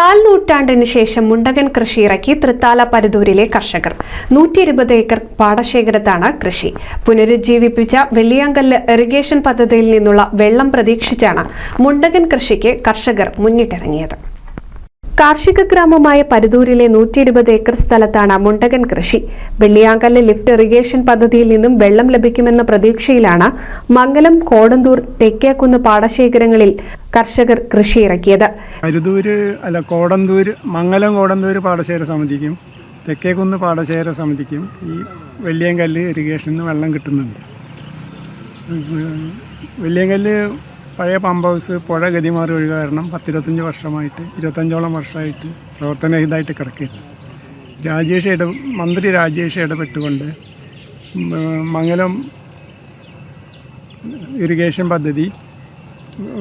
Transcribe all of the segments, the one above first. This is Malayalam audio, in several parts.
കാൽ നൂറ്റാണ്ടിന് ശേഷം മുണ്ടകൻ കൃഷി ഇറക്കി തൃത്താല പരുതൂരിലെ കർഷകർ. നൂറ്റി ഇരുപത് ഏക്കർ പാടശേഖരത്താണ് കൃഷി. പുനരുജ്ജീവിപ്പിച്ച വെള്ളിയാങ്കല്ല് ഇറിഗേഷൻ പദ്ധതിയിൽ നിന്നുള്ള വെള്ളം പ്രതീക്ഷിച്ചാണ് മുണ്ടകൻ കൃഷിക്ക് കർഷകർ മുന്നിട്ടിറങ്ങിയത്. കാർഷിക ഗ്രാമമായ പരുതൂരിലെ നൂറ്റി ഇരുപത് ഏക്കർ സ്ഥലത്താണ് മുണ്ടകൻ കൃഷി. വെള്ളിയാങ്കല്ല് ലിഫ്റ്റ് ഇറിഗേഷൻ പദ്ധതിയിൽ നിന്നും വെള്ളം ലഭിക്കുമെന്ന പ്രതീക്ഷയിലാണ് മംഗലം കോടന്തൂർ തെക്കേക്കുന്ന് പാടശേഖരങ്ങളിൽ കർഷകർ കൃഷി ഇറക്കിയത് പരുതൂര് അല്ല കോടന്തൂര് മംഗലം കോടന്തൂര് പാടശേഖര സമിതിക്കും തെക്കേക്കുന്ന് പാടശേഖര സമിതിക്കും ഈ വെള്ളിയാങ്കല്ല് ഇറിഗേഷനിൽ നിന്ന് വെള്ളം കിട്ടുന്നുണ്ട്. വെള്ളിയാങ്കല്ല് പഴയ പമ്പ് ഹൗസ് പുഴ ഗതിമാറി ഒഴുക കാരണം പത്തിരുപത്തഞ്ച് വർഷമായിട്ട് ഇരുപത്തഞ്ചോളം വർഷമായിട്ട് പ്രവർത്തനരഹിതമായിട്ട് കിടക്കുകയാണ്. രാജേഷ് ഇട മന്ത്രി രാജേഷ് ഇടപെട്ടുകൊണ്ട് മംഗലം ഇറിഗേഷൻ പദ്ധതി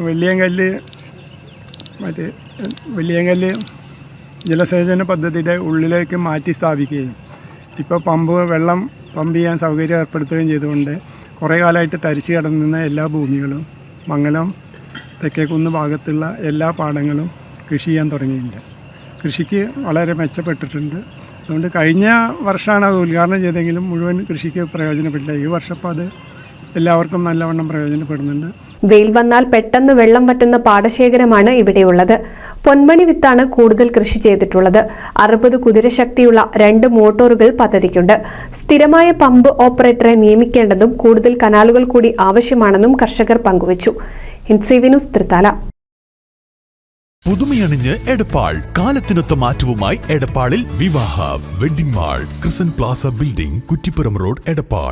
വെള്ളിയങ്കല്ല് മറ്റേ വെള്ളിയങ്കല്ല് ജലസേചന പദ്ധതിയുടെ ഉള്ളിലേക്ക് മാറ്റി സ്ഥാപിക്കുകയും ഇപ്പോൾ പമ്പ് വെള്ളം പമ്പ് ചെയ്യാൻ സൗകര്യം ഏർപ്പെടുത്തുകയും ചെയ്തുകൊണ്ട് കുറേ കാലമായിട്ട് തരിച്ചു കിടന്നിരുന്ന എല്ലാ ഭൂമികളും മംഗലം തെക്കേക്കുന്ന് ഭാഗത്തുള്ള എല്ലാ പാടങ്ങളും കൃഷി ചെയ്യാൻ തുടങ്ങിയിട്ടുണ്ട്. കൃഷിക്ക് വളരെ മെച്ചപ്പെട്ടിട്ടുണ്ട്. അതുകൊണ്ട് കഴിഞ്ഞ വർഷമാണ് അത് ഉദ്ഘാടനം ചെയ്തെങ്കിലും മുഴുവൻ കൃഷിക്ക് പ്രയോജനപ്പെട്ടില്ല. ഈ വർഷം അത് എല്ലാവർക്കും നല്ലവണ്ണം പ്രയോജനപ്പെടുന്നുണ്ട്. വെയിൽ വന്നാൽ പെട്ടെന്ന് വെള്ളം പറ്റുന്ന പാടശേഖരമാണ് ഇവിടെയുള്ളത്. പൊന്മണി വിത്താണ് കൂടുതൽ കൃഷി ചെയ്തിട്ടുള്ളത്. അറുപത് കുതിരശക്തിയുള്ള രണ്ട് മോട്ടോറുകൾ പദ്ധതിക്കുണ്ട്. സ്ഥിരമായ പമ്പ് ഓപ്പറേറ്ററെ നിയമിക്കേണ്ടതും കൂടുതൽ കനാലുകൾ കൂടി ആവശ്യമാണെന്നും കർഷകർ പങ്കുവച്ചു. പുതുമയണിഞ്ഞ് എടപ്പാൾ. കാലത്തിനൊത്ത മാറ്റവുമായി എടപ്പാളിൽ വിവാഹ wedding mall Crison plaza building Kuttippuram road Edappal.